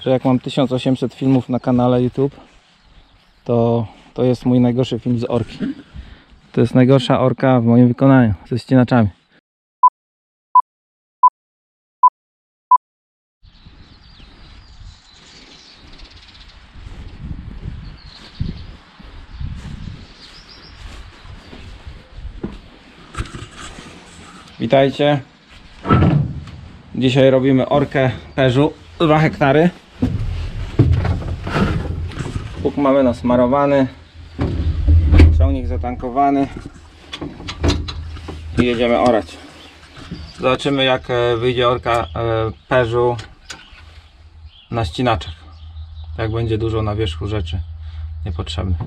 że jak mam 1800 filmów na kanale YouTube, to to jest mój najgorszy film z orki. To jest najgorsza orka w moim wykonaniu ze ścinaczami. Witajcie. Dzisiaj robimy orkę Peżu 2 hektary. Mamy nasmarowany. Ciągnik zatankowany. I jedziemy orać. Zobaczymy jak e, wyjdzie orka e, Peżu na ścinaczach. Jak będzie dużo na wierzchu rzeczy niepotrzebnych.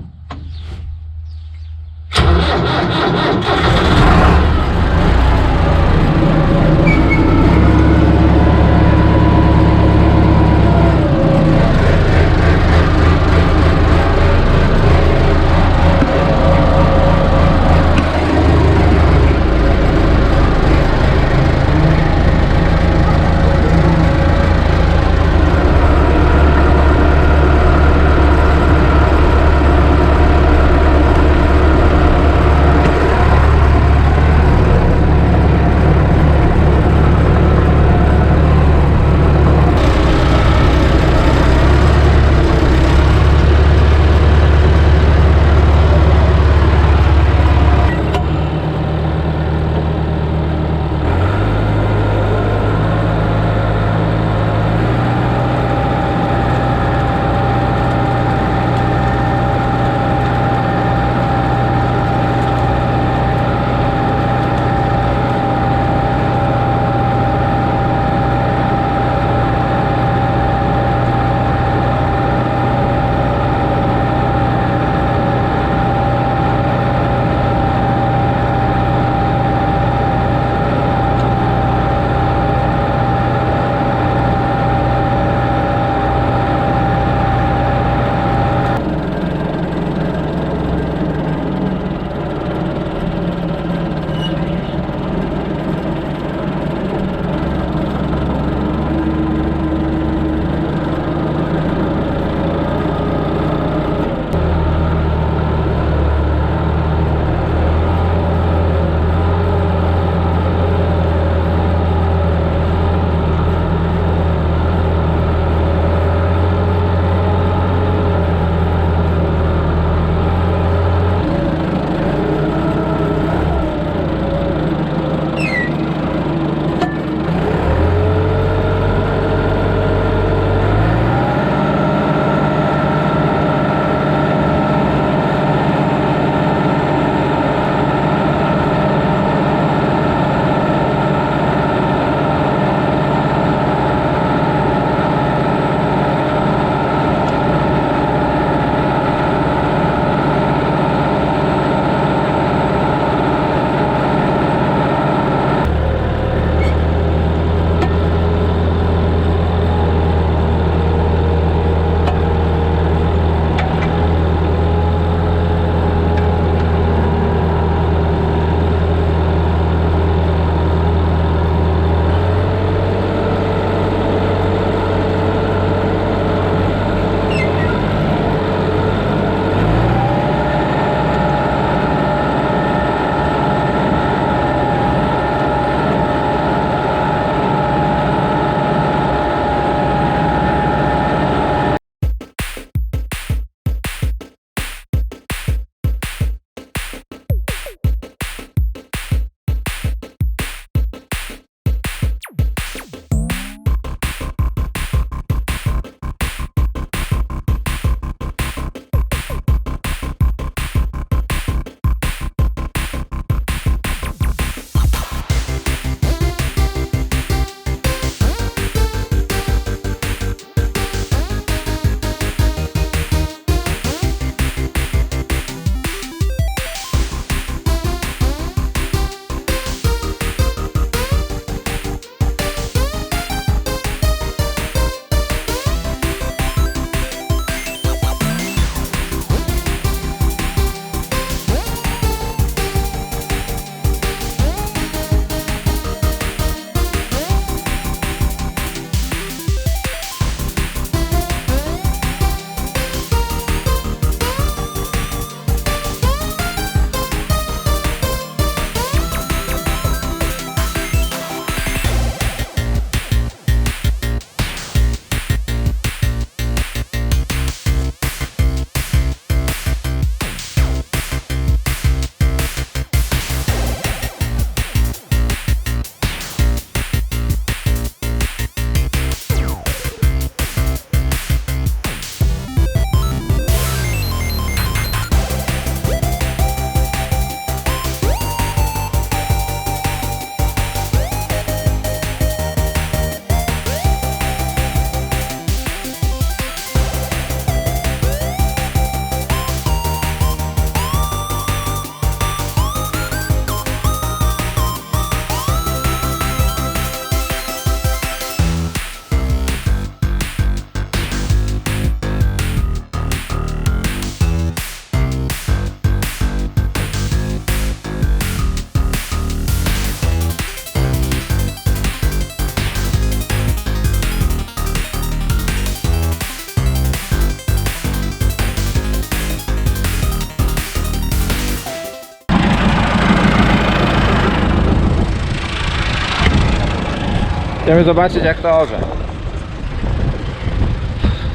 Chcemy zobaczyć jak to orze.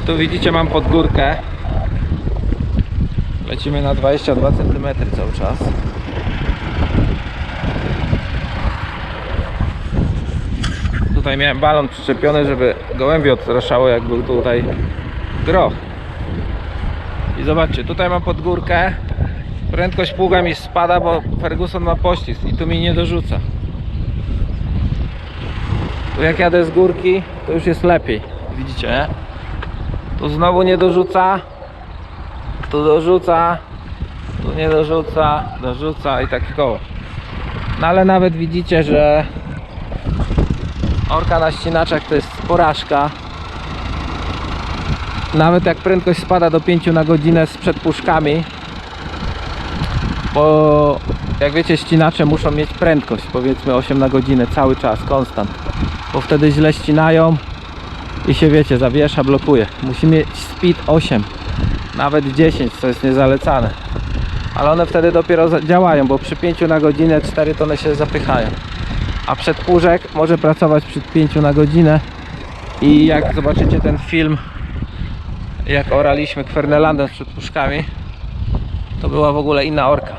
Tu widzicie mam pod górkę. Lecimy na 22 cm cały czas. Tutaj miałem balon przyczepiony, żeby gołębie odstraszało jak był tutaj groch. I zobaczcie, tutaj mam pod górkę. Prędkość pługa mi spada, bo Ferguson ma poślizg i tu mi nie dorzuca. Jak jadę z górki, to już jest lepiej. Widzicie? Tu znowu nie dorzuca. Tu dorzuca. Tu nie dorzuca. Dorzuca i tak koło. No ale nawet widzicie, że orka na ścinaczach to jest porażka. Nawet jak prędkość spada do 5 na godzinę z przedpuszkami, bo jak wiecie ścinacze muszą mieć prędkość powiedzmy 8 na godzinę cały czas, konstant bo wtedy źle ścinają i się wiecie, zawiesza, blokuje. Musi mieć speed 8 nawet 10, co jest niezalecane. Ale one wtedy dopiero działają, bo przy 5 na godzinę 4 tony się zapychają. A przedpórzek może pracować przy 5 na godzinę. I jak zobaczycie ten film jak oraliśmy Kwernelandem z przedpuszkami to była w ogóle inna orka.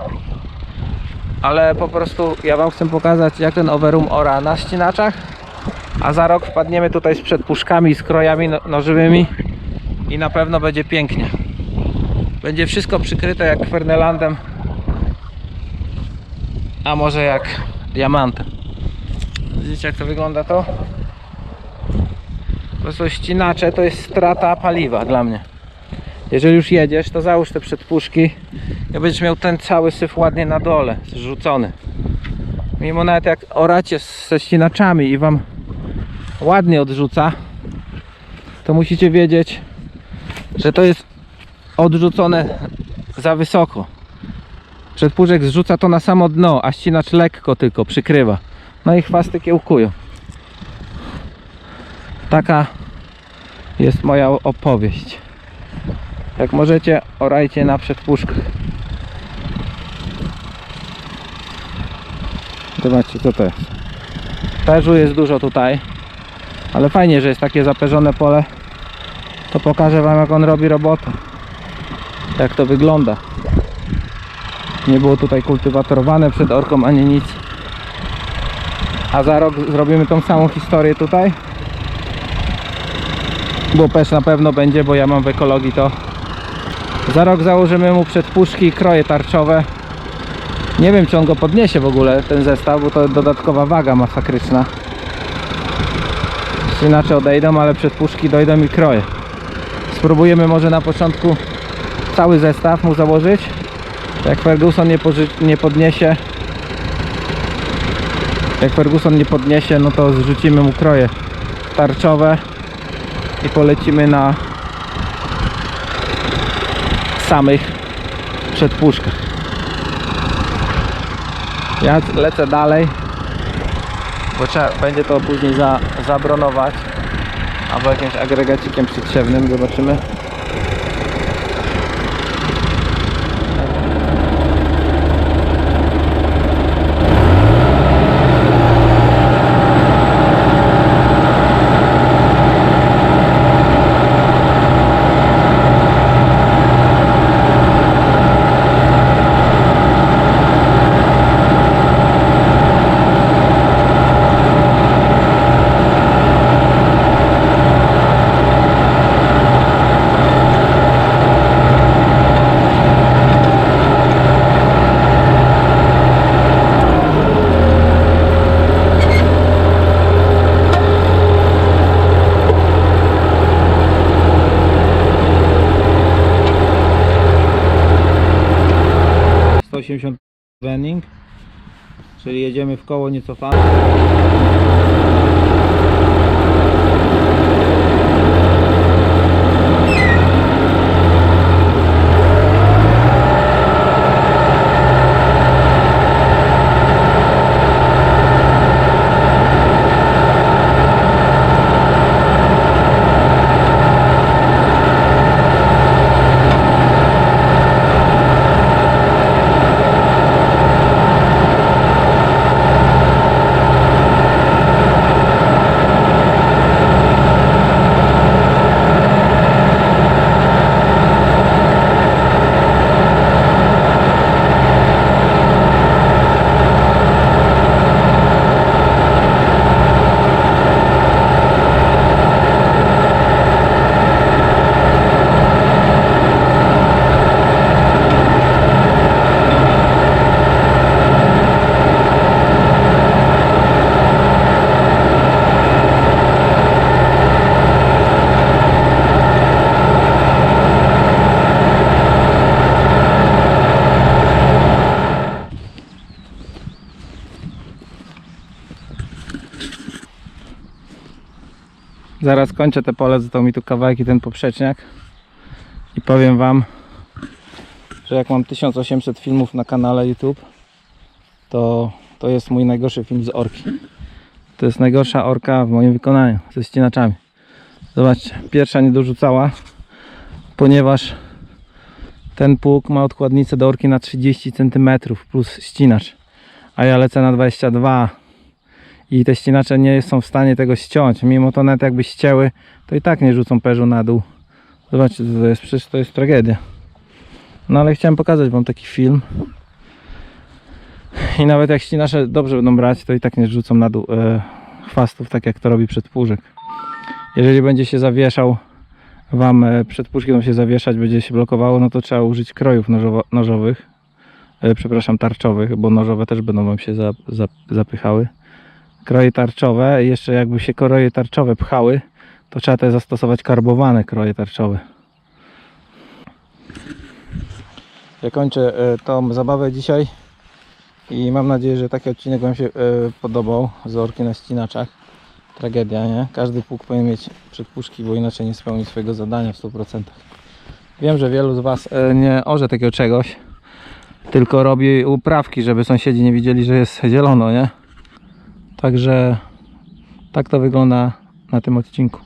Ale po prostu ja wam chcę pokazać jak ten overroom ora na ścinaczach a za rok wpadniemy tutaj z przedpuszkami z krojami no- nożywymi i na pewno będzie pięknie. Będzie wszystko przykryte jak Kwernelandem a może jak diamantem widzicie jak to wygląda to? Po prostu ścinacze to jest strata paliwa dla mnie. Jeżeli już jedziesz to załóż te przedpuszki i będziesz miał ten cały syf ładnie na dole zrzucony. Mimo nawet jak oracie ze ścinaczami i wam ładnie odrzuca. To musicie wiedzieć że to jest odrzucone za wysoko. Przedpuszek zrzuca to na samo dno a ścinacz lekko tylko przykrywa. No i chwasty kiełkują. Taka jest moja opowieść. Jak możecie orajcie na przedpuszkach zobaczcie co to jest. Perzu jest dużo tutaj ale fajnie, że jest takie zaperzone pole. To pokażę wam jak on robi robotę. Jak to wygląda. Nie było tutaj kultywatorowane przed orką ani nic. A za rok zrobimy tą samą historię tutaj. Bo pesz na pewno będzie, bo ja mam w ekologii to. Za rok założymy mu przedpuszki i kroje tarczowe. Nie wiem czy on go podniesie w ogóle ten zestaw, bo to dodatkowa waga masakryczna inaczej odejdą, ale przedpuszki dojdą i kroje. Spróbujemy może na początku cały zestaw mu założyć. Jak Ferguson nie, nie podniesie jak Ferguson nie podniesie no to zrzucimy mu kroje tarczowe i polecimy na samych przedpuszkach. Ja lecę dalej bo trzeba będzie to później za, zabronować albo jakimś agregacikiem przytrzewnym zobaczymy Czyli jedziemy w koło nie cofamy Zaraz kończę te pole, został mi tu kawałek i ten poprzeczniak. I powiem wam, że jak mam 1800 filmów na kanale YouTube, to to jest mój najgorszy film z orki. To jest najgorsza orka w moim wykonaniu ze ścinaczami. Zobaczcie, pierwsza nie dorzucała, ponieważ ten pług ma odkładnicę do orki na 30 cm plus ścinacz, a ja lecę na 22 i te ścinacze nie są w stanie tego ściąć. Mimo to nawet jakby ścięły, to i tak nie rzucą perzu na dół. Zobaczcie, co to jest, przecież to jest tragedia. No ale chciałem pokazać wam taki film. I nawet jak ścinacze dobrze będą brać, to i tak nie rzucą na dół e, chwastów, tak jak to robi przedpłużek. Jeżeli będzie się zawieszał Wam e, puszkiem się zawieszać, będzie się blokowało, no to trzeba użyć krojów nożowo, nożowych, e, przepraszam, tarczowych, bo nożowe też będą Wam się za, za, zapychały. Kroje tarczowe, jeszcze jakby się kroje tarczowe pchały, to trzeba też zastosować karbowane kroje tarczowe. Ja kończę e, tą zabawę dzisiaj i mam nadzieję, że taki odcinek Wam się e, podobał z orki na ścinaczach. Tragedia, nie? Każdy pług powinien mieć przedpuszki, bo inaczej nie spełni swojego zadania w 100%. Wiem, że wielu z Was e, nie orze takiego czegoś, tylko robi uprawki, żeby sąsiedzi nie widzieli, że jest zielono, nie? Także tak to wygląda na tym odcinku.